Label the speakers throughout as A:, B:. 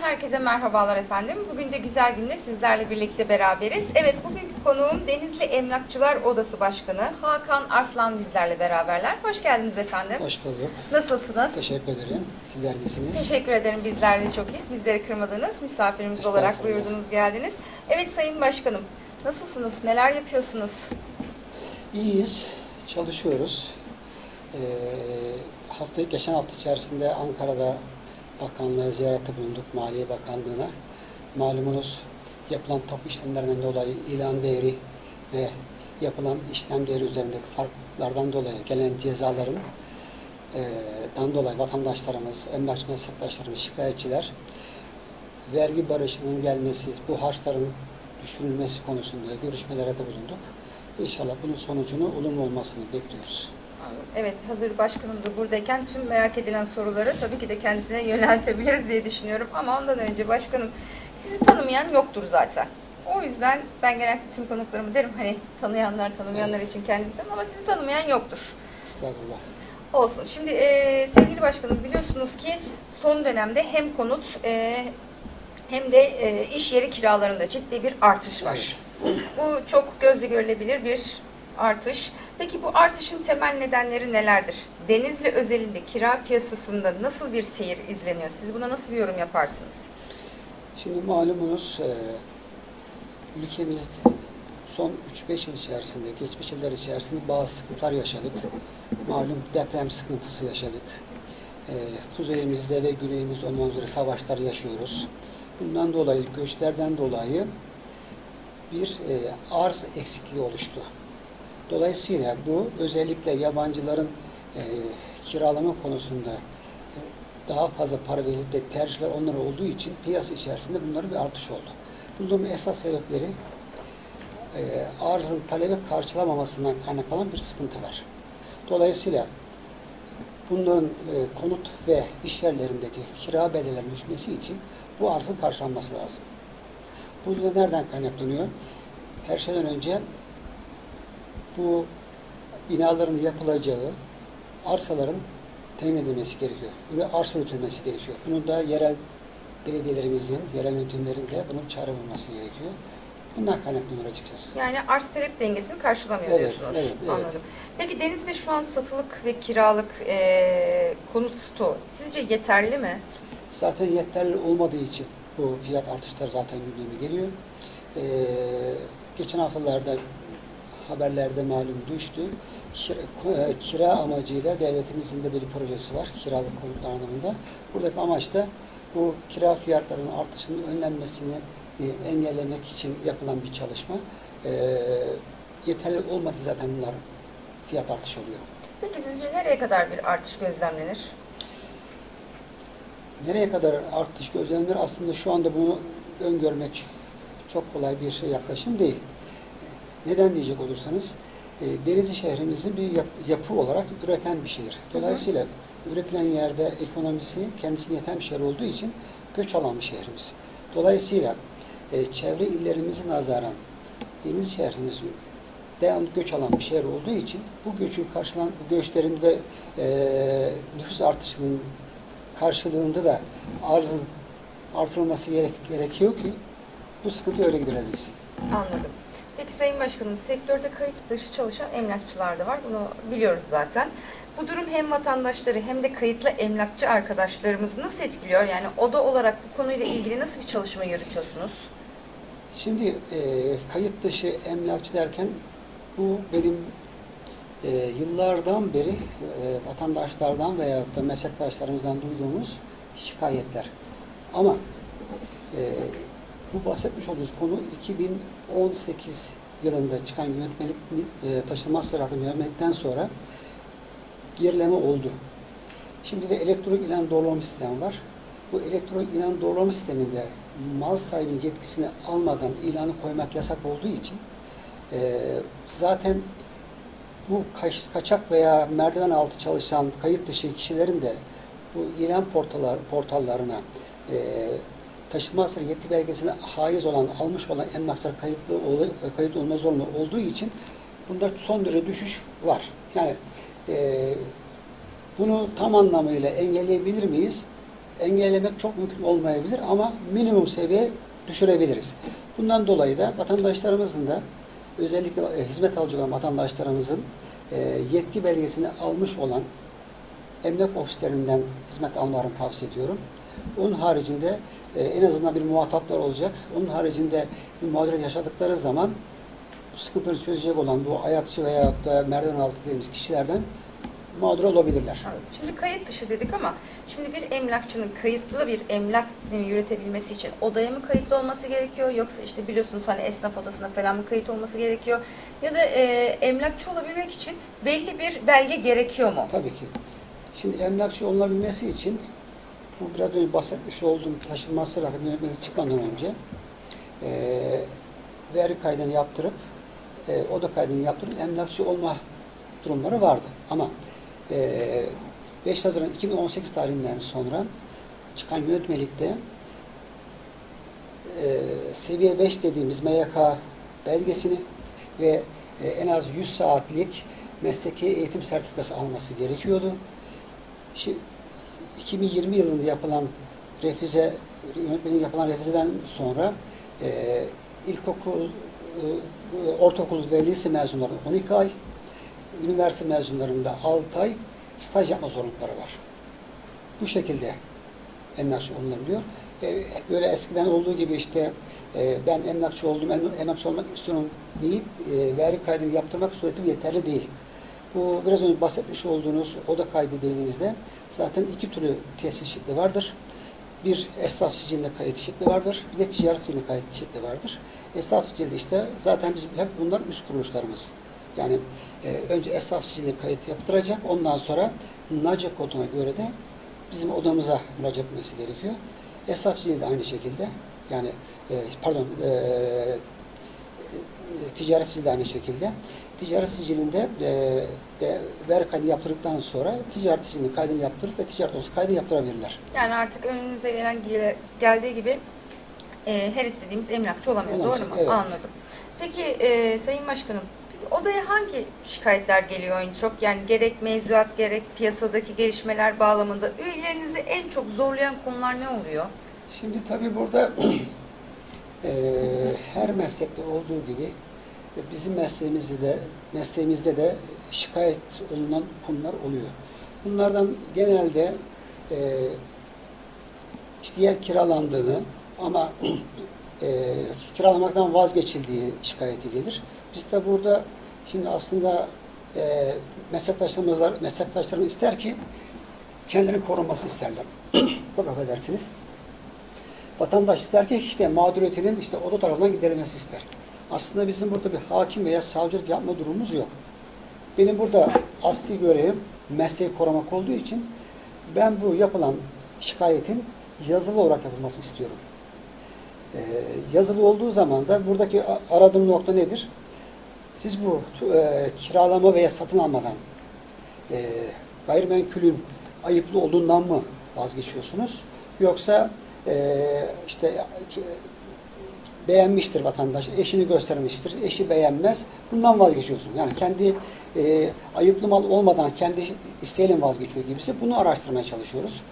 A: herkese merhabalar efendim. Bugün de güzel günde sizlerle birlikte beraberiz. Evet, bugünkü konuğum Denizli Emlakçılar Odası Başkanı Hakan Arslan bizlerle beraberler. Hoş geldiniz efendim.
B: Hoş bulduk.
A: Nasılsınız?
B: Teşekkür ederim. Sizler iyisiniz.
A: Teşekkür ederim. Bizler de çok iyiyiz. Bizleri kırmadınız. Misafirimiz olarak buyurdunuz, geldiniz. Evet Sayın Başkanım, nasılsınız? Neler yapıyorsunuz?
B: İyiyiz. Çalışıyoruz. Ee, haftayı geçen hafta içerisinde Ankara'da bakanlığa ziyarette bulunduk. Maliye Bakanlığı'na. Malumunuz yapılan tapu işlemlerinden dolayı ilan değeri ve yapılan işlem değeri üzerindeki farklılıklardan dolayı gelen cezaların e, dan dolayı vatandaşlarımız, emlakçı meslektaşlarımız, şikayetçiler vergi barışının gelmesi, bu harçların düşürülmesi konusunda görüşmelere de bulunduk. İnşallah bunun sonucunu olumlu olmasını bekliyoruz.
A: Evet, hazır başkanım da buradayken tüm merak edilen soruları tabii ki de kendisine yöneltebiliriz diye düşünüyorum. Ama ondan önce başkanım, sizi tanımayan yoktur zaten. O yüzden ben genellikle tüm konuklarımı derim hani tanıyanlar tanımayanlar için kendisi ama sizi tanımayan yoktur.
B: Estağfurullah.
A: Olsun. Şimdi e, sevgili başkanım biliyorsunuz ki son dönemde hem konut e, hem de e, iş yeri kiralarında ciddi bir artış var. Bu çok gözle görülebilir bir artış. Peki bu artışın temel nedenleri nelerdir? Denizli özelinde kira piyasasında nasıl bir seyir izleniyor? Siz buna nasıl bir yorum yaparsınız?
B: Şimdi malumunuz e, ülkemiz son 3-5 yıl içerisinde, geçmiş yıllar içerisinde bazı sıkıntılar yaşadık. Malum deprem sıkıntısı yaşadık. E, kuzeyimizde ve güneyimizde olmak üzere savaşlar yaşıyoruz. Bundan dolayı, göçlerden dolayı bir e, arz eksikliği oluştu. Dolayısıyla bu özellikle yabancıların e, kiralama konusunda e, daha fazla para verilip de tercihler onlara olduğu için piyasa içerisinde bunların bir artış oldu. Bunların esas sebepleri e, arzın talebe karşılamamasından kaynaklanan bir sıkıntı var. Dolayısıyla bunların e, konut ve iş yerlerindeki kira bedellerinin düşmesi için bu arzın karşılanması lazım. Bu da nereden kaynaklanıyor? Her şeyden önce bu binaların yapılacağı arsaların temin edilmesi gerekiyor. Ve arsa üretilmesi gerekiyor. Bunun da yerel belediyelerimizin, yerel yönetimlerin de bunun çare bulması gerekiyor. Bundan kaynaklanıyor açıkçası.
A: Yani arz talep dengesini karşılamıyor
B: Evet,
A: diyorsunuz.
B: evet, evet.
A: Anladım. Peki Denizli'de şu an satılık ve kiralık e, konut stoğu sizce yeterli mi?
B: Zaten yeterli olmadığı için bu fiyat artışları zaten gündeme geliyor. Ee, geçen haftalarda haberlerde malum düştü. Kira, e, kira amacıyla devletimizin de bir projesi var. Kiralık konutlar anlamında. Buradaki amaç da bu kira fiyatlarının artışının önlenmesini e, engellemek için yapılan bir çalışma. Ee, yeterli olmadı zaten bunlar fiyat artışı oluyor.
A: Peki sizce nereye kadar bir artış gözlemlenir?
B: Nereye kadar artış gözlenir? Aslında şu anda bunu öngörmek çok kolay bir şey yaklaşım değil. Neden diyecek olursanız, e, Denizli şehrimizin bir yap- yapı olarak üreten bir şehir. Dolayısıyla üretilen yerde ekonomisi kendisine yeten bir şehir olduğu için göç alan bir şehrimiz. Dolayısıyla e, çevre illerimizin nazaran Denizli şehrimiz devamlı göç alan bir şehir olduğu için bu göçün karşılan bu göçlerin ve e, nüfus artışının karşılığında da arzın artırılması gerek, gerekiyor ki bu sıkıntı öyle giderebilsin.
A: Anladım. Peki Sayın Başkanım, sektörde kayıt dışı çalışan emlakçılar da var. Bunu biliyoruz zaten. Bu durum hem vatandaşları hem de kayıtlı emlakçı arkadaşlarımızı nasıl etkiliyor? Yani oda olarak bu konuyla ilgili nasıl bir çalışma yürütüyorsunuz?
B: Şimdi e, kayıt dışı emlakçı derken bu benim e, yıllardan beri e, vatandaşlardan veyahut da meslektaşlarımızdan duyduğumuz şikayetler. Ama e, bu bahsetmiş olduğumuz konu 2018 yılında çıkan yönetmelik e, taşınmaz sıratı yönetmelikten sonra gerileme oldu. Şimdi de elektronik ilan doğrulama sistemi var. Bu elektronik ilan doğrulama sisteminde mal sahibinin yetkisini almadan ilanı koymak yasak olduğu için e, zaten bu kaç- kaçak veya merdiven altı çalışan kayıt dışı kişilerin de bu ilan portallar, portallarına e, taşınmaz sıra yetki belgesine haiz olan, almış olan emlakçılar kayıtlı kayıt olma zorunlu olduğu için bunda son derece düşüş var. Yani e, bunu tam anlamıyla engelleyebilir miyiz? engellemek çok mümkün olmayabilir ama minimum seviyeye düşürebiliriz. Bundan dolayı da vatandaşlarımızın da özellikle e, hizmet alıcı olan vatandaşlarımızın e, yetki belgesini almış olan emlak ofislerinden hizmet almalarını tavsiye ediyorum. Onun haricinde e, en azından bir muhataplar olacak. Onun haricinde bir mağduriyet yaşadıkları zaman sıkıntıları çözecek olan bu ayakçı veya da merdiven altı dediğimiz kişilerden mağdur olabilirler.
A: Şimdi kayıt dışı dedik ama şimdi bir emlakçının kayıtlı bir emlak sistemi yürütebilmesi için odaya mı kayıtlı olması gerekiyor yoksa işte biliyorsunuz hani esnaf odasına falan mı kayıt olması gerekiyor ya da e, emlakçı olabilmek için belli bir belge gerekiyor mu?
B: Tabii ki. Şimdi emlakçı olunabilmesi için bu biraz önce bahsetmiş olduğum rakam yönetmeliği çıkmadan önce e, veri kaydını yaptırıp e, oda kaydını yaptırıp emlakçı olma durumları vardı. Ama e, 5 Haziran 2018 tarihinden sonra çıkan yönetmelikte e, seviye 5 dediğimiz MYK belgesini ve e, en az 100 saatlik mesleki eğitim sertifikası alması gerekiyordu. Şimdi 2020 yılında yapılan refize, yönetmenin yapılan refizeden sonra e, ilkokul, e, ortaokul ve lise mezunlarında 12 ay, üniversite mezunlarında 6 ay staj yapma zorunlulukları var. Bu şekilde emlakçı olunabiliyor. E, böyle eskiden olduğu gibi işte e, ben emlakçı oldum, em- emlakçı olmak istiyorum deyip e, veri kaydını yaptırmak sureti yeterli değil. Bu biraz önce bahsetmiş olduğunuz oda kaydı dediğinizde zaten iki türlü tesis şekli vardır. Bir esnaf sicilinde kayıt şekli vardır. Bir de ticaret sicilinde kayıt şekli vardır. Esnaf sicilde işte zaten biz hep bunlar üst kuruluşlarımız. Yani e, önce esnaf sicilinde kayıt yaptıracak. Ondan sonra NACE koduna göre de bizim odamıza müracaat etmesi gerekiyor. Esnaf sicili de aynı şekilde. Yani e, pardon e, e, ticaret sicili de aynı şekilde. Ticaret sicilinde e, de ver kaydı yaptırdıktan sonra ticaret sicilinin kaydını yaptırıp ve ticaret olsun kaydı yaptırabilirler.
A: Yani artık önümüze gelen gel- geldiği gibi e, her istediğimiz emlakçı olamıyor.
B: Olamaz,
A: Doğru mu?
B: evet.
A: Anladım. Peki e, Sayın Başkanım, odaya hangi şikayetler geliyor en çok? Yani gerek mevzuat gerek piyasadaki gelişmeler bağlamında üyelerinizi en çok zorlayan konular ne oluyor?
B: Şimdi tabii burada eee, her meslekte olduğu gibi e, bizim mesleğimizde de mesleğimizde de şikayet olunan konular oluyor. Bunlardan genelde eee işte yer kiralandığını ama eee kiralamaktan vazgeçildiği şikayeti gelir. Biz de burada şimdi aslında eee meslektaşlarımız, meslektaşlarımız ister ki kendini koruması isterler. Çok affedersiniz. Vatandaş ister ki işte mağduriyetinin işte oda tarafından giderilmesi ister. Aslında bizim burada bir hakim veya savcılık yapma durumumuz yok. Benim burada asli görevim mesleği korumak olduğu için ben bu yapılan şikayetin yazılı olarak yapılmasını istiyorum. Ee, yazılı olduğu zaman da buradaki aradığım nokta nedir? Siz bu e, kiralama veya satın almadan e, gayrimenkulün ayıplı olduğundan mı vazgeçiyorsunuz? Yoksa e, işte beğenmiştir vatandaş, eşini göstermiştir, eşi beğenmez, bundan vazgeçiyorsun. Yani kendi e, ayıplı mal olmadan kendi isteğiyle vazgeçiyor gibisi bunu araştırmaya çalışıyoruz.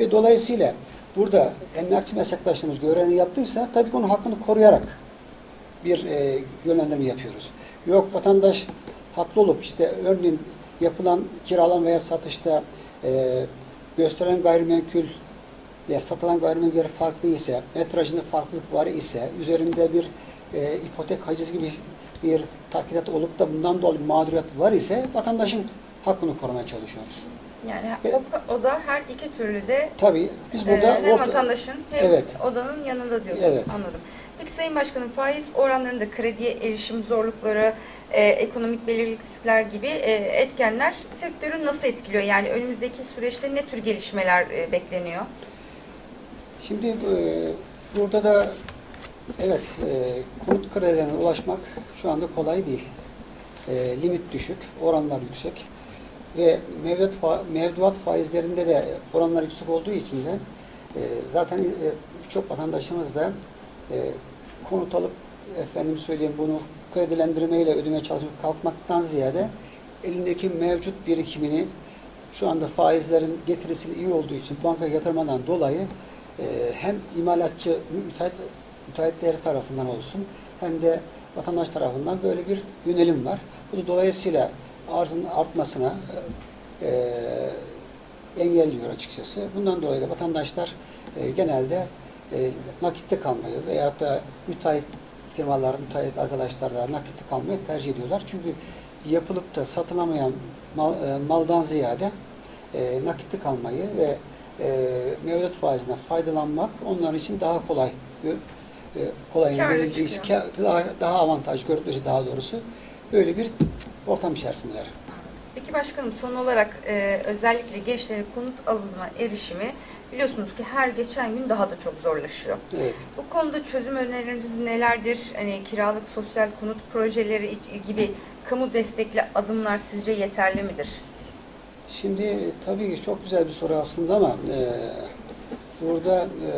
B: Ve dolayısıyla burada emlakçı meslektaşlarımız görevini yaptıysa tabii ki onun hakkını koruyarak bir e, yönlendirme yapıyoruz. Yok vatandaş haklı olup işte örneğin yapılan kiralama veya satışta e, gösteren gayrimenkul ya satılan gayrimenkul farklı ise, metrajında farklılık var ise, üzerinde bir e, ipotek haciz gibi bir takidat olup da bundan dolayı mağduriyet var ise vatandaşın hakkını korumaya çalışıyoruz.
A: Yani
B: Evet.
A: o, o da her iki türlü de
B: Tabii biz
A: e,
B: burada
A: hem
B: orta-
A: vatandaşın hem
B: Evet.
A: odanın yanında diyorsunuz.
B: Evet.
A: Anladım. Peki Sayın Başkanım faiz oranlarında krediye erişim zorlukları, e, ekonomik belirsizlikler gibi e, etkenler sektörü nasıl etkiliyor? Yani önümüzdeki süreçte ne tür gelişmeler e, bekleniyor?
B: Şimdi e, burada da evet e, konut kredilerine ulaşmak şu anda kolay değil. E, limit düşük, oranlar yüksek ve mevduat, fa- mevduat faizlerinde de oranlar yüksek olduğu için de e, zaten e, birçok vatandaşımız da e, konut alıp efendim söyleyeyim bunu kredilendirmeyle ödemeye çalışıp kalkmaktan ziyade elindeki mevcut birikimini şu anda faizlerin getirisi iyi olduğu için banka yatırmadan dolayı e, hem imalatçı müteahhit, müteahhitleri tarafından olsun hem de vatandaş tarafından böyle bir yönelim var. Bu da dolayısıyla arzın artmasına e, e, engelliyor açıkçası. Bundan dolayı da vatandaşlar e, genelde e, nakitte kalmayı veyahut da müteahhit firmalar, müteahhit arkadaşlar da nakitte kalmayı tercih ediyorlar. Çünkü yapılıp da satılamayan mal, e, maldan ziyade e, nakitte kalmayı ve e, mevduat faizinden faydalanmak onlar için daha kolay e, kolay verildiği için daha, daha avantaj gördükleri daha doğrusu böyle bir ortam içerisindeler.
A: Peki başkanım son olarak e, özellikle gençlerin konut alımına erişimi biliyorsunuz ki her geçen gün daha da çok zorlaşıyor.
B: Evet.
A: Bu konuda çözüm öneriniz nelerdir? Hani kiralık sosyal konut projeleri gibi kamu destekli adımlar sizce yeterli midir?
B: Şimdi tabii ki çok güzel bir soru aslında ama e, burada e,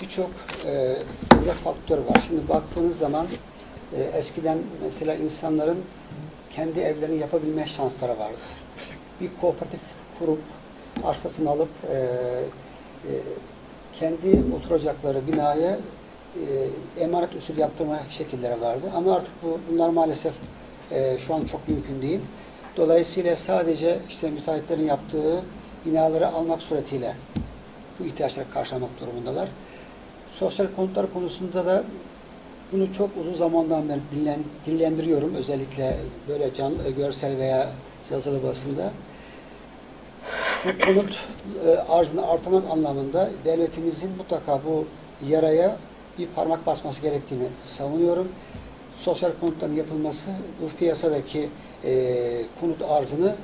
B: birçok e, faktör var. Şimdi baktığınız zaman e, eskiden mesela insanların kendi evlerini yapabilme şansları vardı. Bir kooperatif kurup arsasını alıp e, e, kendi oturacakları binaya e, emanet usul yaptırma şekilleri vardı. Ama artık bu bunlar maalesef e, şu an çok mümkün değil. Dolayısıyla sadece işte müteahhitlerin yaptığı binaları almak suretiyle bu ihtiyaçları karşılamak durumundalar. Sosyal konutlar konusunda da bunu çok uzun zamandan beri dinlen, dillendiriyorum. Özellikle böyle can, görsel veya yazılı basında. Bu konut e, arzını artırmak anlamında devletimizin mutlaka bu yaraya bir parmak basması gerektiğini savunuyorum. Sosyal konutların yapılması bu piyasadaki e, konut arzını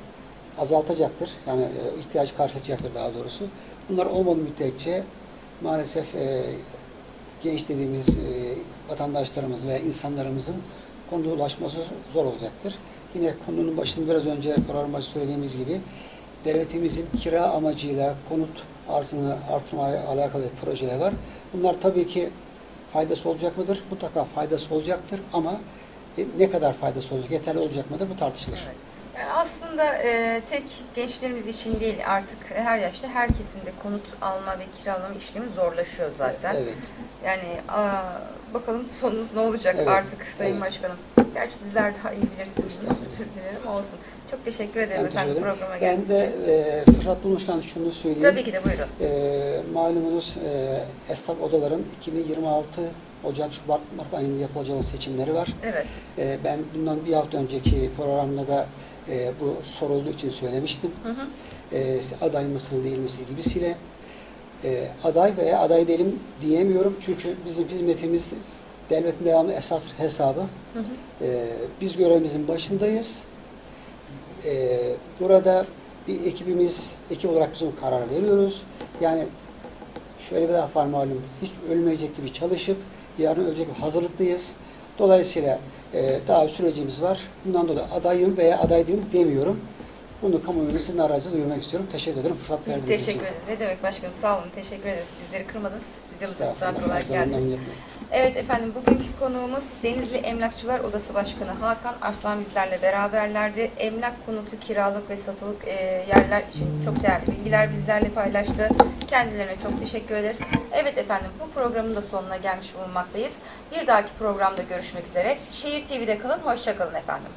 B: azaltacaktır. Yani e, ihtiyacı karşılayacaktır daha doğrusu. Bunlar olmadığı müddetçe maalesef e, genç dediğimiz e, vatandaşlarımız ve insanlarımızın konuda ulaşması zor olacaktır. Yine konunun başında biraz önce program başı söylediğimiz gibi devletimizin kira amacıyla konut arzını artırmaya alakalı projeler var. Bunlar tabii ki faydası olacak mıdır? Mutlaka faydası olacaktır ama e, ne kadar faydası olacak, yeterli olacak mıdır? Bu tartışılır.
A: Evet. Aslında e, tek gençlerimiz için değil artık her yaşta her kesimde konut alma ve kiralama işlemi zorlaşıyor zaten.
B: Evet.
A: Yani aa, bakalım sonumuz ne olacak
B: Evet,
A: artık Sayın
B: evet.
A: Başkanım. Gerçi sizler daha iyi bilirsiniz. Özür dilerim olsun. Çok teşekkür ederim
B: Ben
A: efendim
B: ederim.
A: programa
B: Ben
A: geldiğiniz
B: de
A: için.
B: e, fırsat bulmuşken şunu söyleyeyim.
A: Tabii ki de buyurun.
B: E, malumunuz e, esnaf odaların 2026 Ocak, Şubat, Mart ayında yapılacak olan seçimleri var.
A: Evet.
B: E, ben bundan bir hafta önceki programda da e, bu sorulduğu için söylemiştim.
A: Hı hı.
B: E, aday mısınız değil misiniz gibisiyle. E, aday veya aday değilim diyemiyorum. Çünkü bizim hizmetimiz devletin devamlı esas hesabı.
A: Hı hı.
B: E, biz görevimizin başındayız. E, burada bir ekibimiz, ekip olarak bizim karar veriyoruz. Yani şöyle bir laf var malum, hiç ölmeyecek gibi çalışıp yarın ölecek gibi hazırlıklıyız. Dolayısıyla e, daha bir sürecimiz var. Bundan dolayı adayım veya aday değilim demiyorum. Bunu kamuoyuna sizin aracı duyurmak istiyorum. Teşekkür ederim fırsat
A: Biz
B: verdiğiniz için.
A: teşekkür ederiz. Ne demek başkanım sağ olun. Teşekkür ederiz. Bizleri kırmadınız. Stüdyomuza misafir olarak geldiniz. Evet efendim bugünkü konuğumuz Denizli Emlakçılar Odası Başkanı Hakan Arslan bizlerle beraberlerdi. Emlak konutu kiralık ve satılık e, yerler için çok değerli bilgiler bizlerle paylaştı. Kendilerine çok teşekkür ederiz. Evet efendim bu programın da sonuna gelmiş bulunmaktayız. Bir dahaki programda görüşmek üzere. Şehir TV'de kalın. Hoşçakalın efendim.